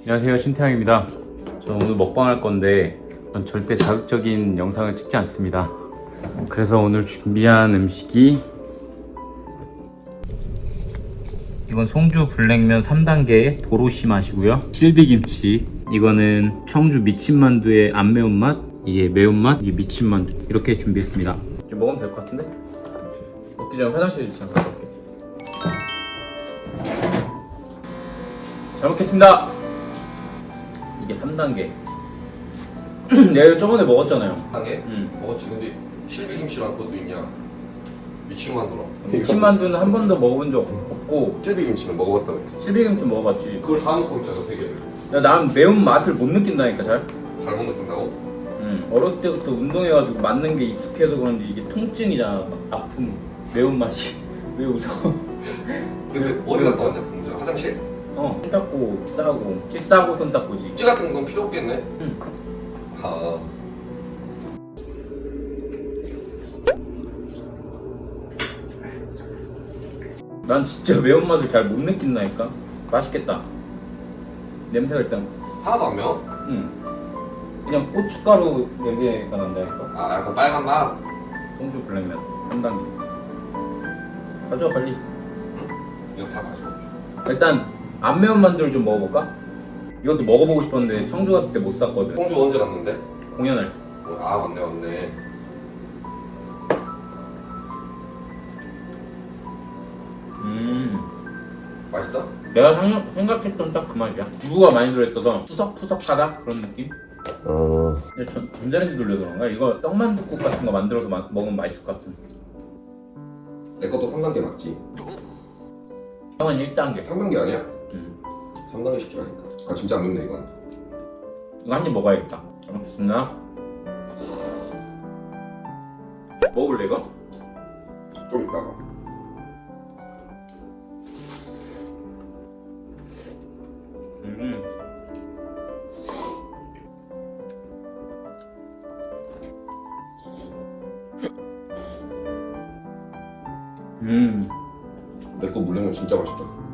안녕하세요 신태양입니다. 저는 오늘 먹방 할 건데 전 절대 자극적인 영상을 찍지 않습니다. 그래서 오늘 준비한 음식이 이건 송주 블랙면 3단계 도로시 맛이고요. 실비김치. 이거는 청주 미친만두의 안 매운맛 이게 매운맛 이게 미친만두. 이렇게 준비했습니다. 이제 먹으면 될 것 같은데? 먹기 전에 화장실 잠깐 올게. 잘 먹겠습니다 이게 3단계. 내가 저번에 먹었잖아요. 단계? 응. 먹었지. 근데 실비김치랑 그것도 있냐? 미친 만두랑. 미친 만두는 한 번도 먹어본 적 없고. 실비김치는 먹어봤다며. 실비김치 먹어봤지. 그걸 다 넣고 있잖아 세 개를. 야, 난 매운 맛을 못 느낀다니까 잘. 잘 못 느낀다고? 응. 어렸을 때부터 운동해가지고 맞는 게 익숙해서 그런지 이게 통증이잖아 막 아픔 매운맛이. 왜 웃어? 근데 어디 갔다 왔냐 봉자 화장실? 어, 손 닦고 싸고. 찌 싸고 손 닦고지. 찌 같은 건 필요 없겠네. 응. 아. 난 진짜 매운맛을 잘 못 느낀다니까. 맛있겠다. 냄새가 일단 하나도 안 매워? 응. 그냥 고춧가루 냄새가 난다니까. 아 약간 빨간 맛? 송주 블랙면. 3단계. 가져와 빨리. 이거 다 가지고 일단 안 매운 만두를 좀 먹어볼까? 이것도 먹어보고 싶었는데 청주 갔을 때 못 샀거든 홍주 언제 갔는데? 공연을 아 맞네 맞네 음 맛있어? 내가 생각, 생각했던 딱 그 맛이야 두부가 많이 들어있어서 푸석푸석하다 그런 느낌? 어 근데 전 전자레인지 돌려서 그런가? 이거 떡만둣국 같은 거 만들어서 마- 먹으면 맛있을 것 같은 내 것도 3단계 맞지? 형은 1단계 3단계 아니야? 음. 3단계 시키라니까 아 진짜 안 맵네 이건 이거 한 입 먹어야겠다 잘 먹겠습니다 먹어볼래 이거? 좀 이따가 음. 음. 내 거 물냉면 진짜 맛있다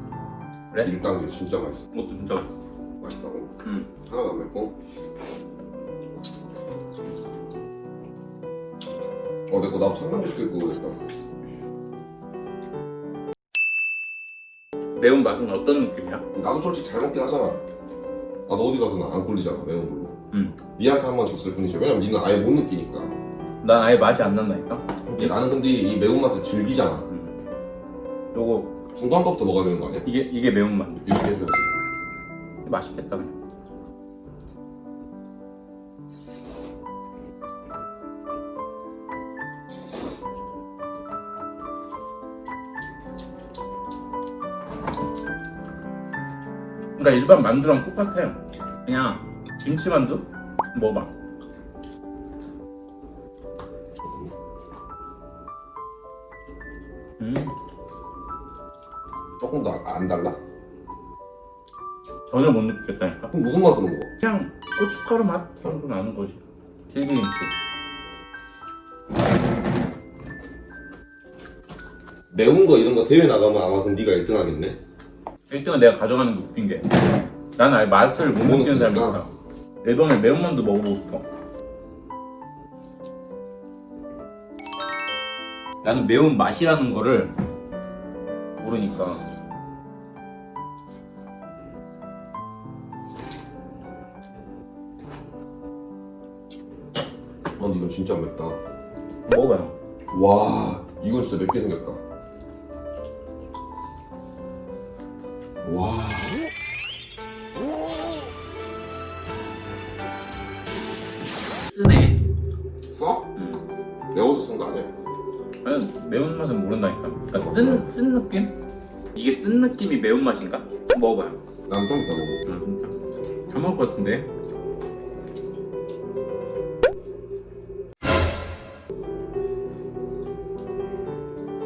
그래? 1단계 진짜 맛있어 이것도 진짜 맛있어. 맛있다고? 음. 하나도 안 맵고 어 내거 나도 3단계 시킬 거 그랬다 매운 맛은 어떤 느낌이야? 나도 솔직히 잘 먹긴 하잖아 나도 어디 가서는 안 꿀리잖아 매운 걸로 음. 니한테 한 번 줬을 뿐이지 왜냐면 니는 아예 못 느끼니까 난 아예 맛이 안 난다니까? 근데 나는 근데 이 매운맛을 즐기잖아 음. 요거 중간부터 먹어야 되는 거 아니야? 이게 이게 매운맛. 이렇게 해줘야지 맛있겠다 그냥. 그러니까 일반 만두랑 똑같아. 그냥 김치 만두 먹어봐. 조금 더 안 달라? 전혀 못 느꼈다니까. 그럼 무슨 맛으로 먹어? 그냥 고춧가루 맛 정도 나는 거지. 실비김치. 매운 거 이런 거 대회 나가면 아마 그럼 네가 1등 하겠네 1등은 내가 가져가는 게 웃긴 게 나는 아예 맛을 못 못 느끼는 느끼니까? 사람이니까 이번에 매운만두 먹어보고 싶어 나는 매운 맛이라는 거를 모르니까 근데 이건 진짜 맵다. 먹어봐요. 와 이건 진짜 맵게 생겼다. 와. 쓰네. 써? 음. 매워서 쓴 거 아니야? 아니 매운맛은 모른다니까. 그러니까 쓴, 쓴 느낌? 이게 쓴 느낌이 매운맛인가? 먹어봐요. 난 좀 이따 먹어. 음, 진짜. 잘 먹을 것 같은데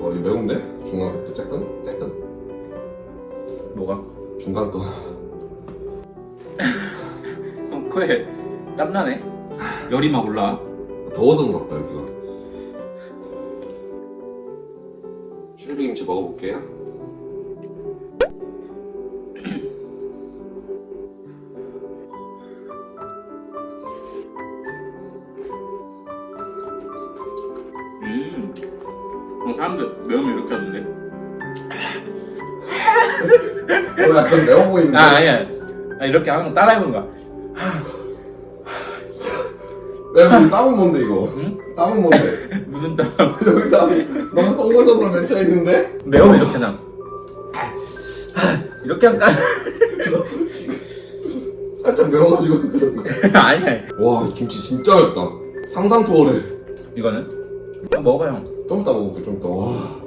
어 이거 매운데? 중간 것도 쬐끔? 쬐끔? 뭐가? 중간 거 형 코에 땀나네 열이 막 올라와 더워서 그런가 여기가 실비김치 먹어볼게요 어, 약간 매워 보이는데. 아 아니야. 아, 이렇게 하는 거 따라해보는 거야. 야, 여기 땀은 뭔데, 이거? 응? 땀은 뭔데? 무슨 땀? 여기 땀 너무 송글송글 맺혀 있는데? 매우면 이렇게 그냥. 이렇게 하면 까. 너 지금 살짝 매워가지고 그런 거야. 아니야. 와, 이 김치 진짜 맵다. 상상 초월해. 이거는? 아, 먹어봐 형. 좀 이따 먹을게, 좀 이따. 와.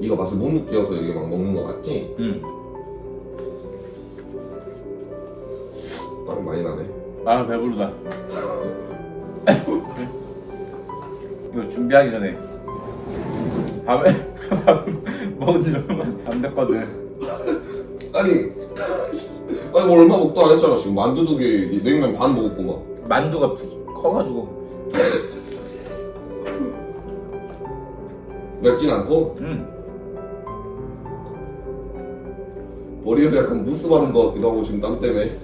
이거 맛을 못 느껴서 이게 막 먹는 거 맞지? 응. 땀이 많이 나네. 아 배부르다. 이거 준비하기 전에 밥을 밥 먹으려면 안 됐거든. 아니, 아니, 뭐 얼마 먹도 안 했잖아. 지금 만두 두 개, 냉면 반 먹었구만. 만두가 부- 커가지고. 맵진 않고, 응. 머리에서 약간 무스 바른 거 같기도 하고, 지금 땀 때문에.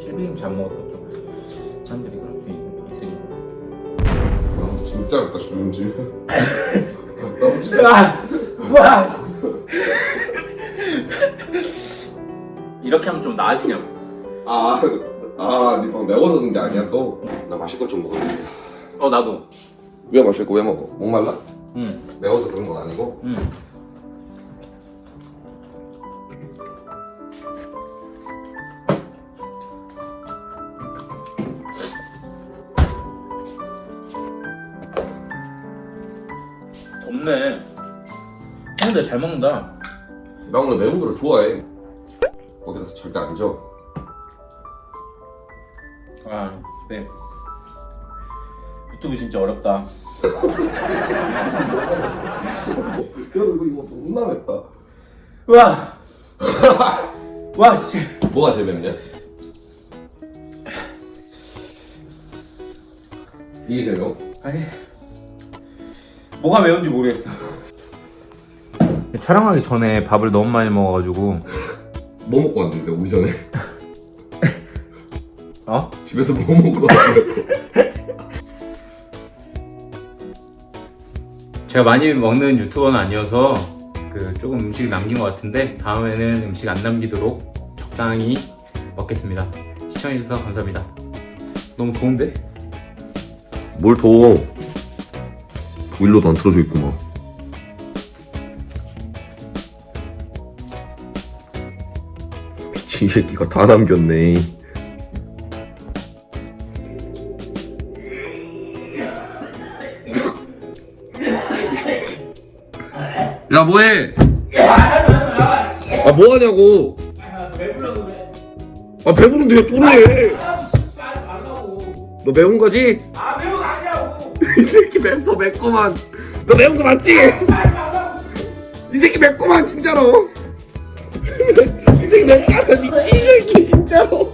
실비김 잘 먹었다. 사람들이 그럴 수 있- 있으니. 아, 진짜 맵다, 지금 지금. 나 진짜. 와! 와! 이렇게 하면 좀 나아지냐고. 아, 아, 니방 매워서 그런 게 아니야, 또? 나 마실 거좀 먹어야겠다. 어 나도. 왜 마실 거 왜 먹어? 목말라? 응. 매워서 그런 건 아니고? 응. 덥네. 형들 잘 먹는다. 나 원래 매운 거를 좋아해. 어디 가서 절대 안 져. 아, 네. 유튜브 진짜 어렵다. 그리고 이거 존나 맵다. 와! 와, 씨. 뭐가 제일 맵냐? 이게 제일 매워? 아니 뭐가 매운지 모르겠어 촬영하기 전에 밥을 너무 많이 먹어가지고 뭐 먹고 왔는데, 오기 전에? 어? 집에서 뭐 먹고 왔는데? 제가 많이 먹는 유튜버는 아니어서 그 조금 음식 남긴 것 같은데 다음에는 음식 안 남기도록 적당히 먹겠습니다 시청해주셔서 감사합니다 너무 더운데? 뭘 더워. 보일러도 안 틀어져 있구만. 미친 새끼가 다 남겼네. 야 뭐해? 아 뭐하냐고? 아 배부른데 왜 또래? 너 매운 거지? 아 매운 거 아니라고 이 새끼 멤버 맵구만 너 매운 거 맞지? 이 새끼 맵구만 진짜로 이 새끼 맵잖아 미친 새끼 진짜로